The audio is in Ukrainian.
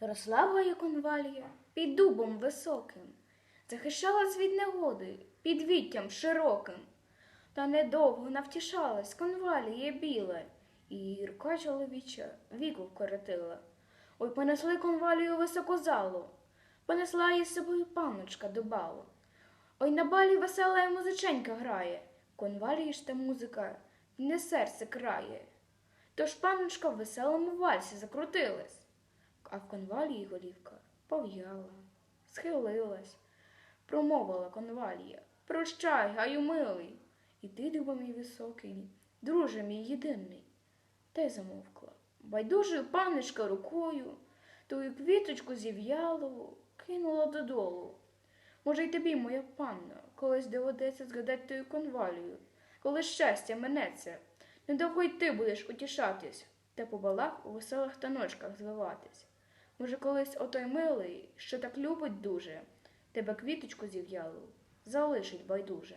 Росла гаю конвалія під дубом високим, захищалась від негоди під віттям широким. Та недовго навтішалась конваліє біле, і гірка чоловіча віку вкоротила. Ой, понесли конвалію високу залу, понесла її з собою панночка до балу. Ой, на балі весела музиченька грає, конвалії ж та музика не серце крає. Тож панночка в веселому вальсі закрутилась, а в конвалії голівка пов'яла, схилилась, промовила конвалія. Прощай, гаю милий, і ти, дуба мій високий, друже мій єдиний. Та й замовкла. Байдужою панночка рукою, тою квіточку зів'ялу кинула додолу. Може, й тобі, моя панно, колись доведеться згадати тою конвалію, коли щастя минеться, недовго й ти будеш утішатись, та по балах у веселих таночках звиватись. Може, колись отой милий, що так любить дуже, тебе квіточку зів'ялу, залишить байдуже.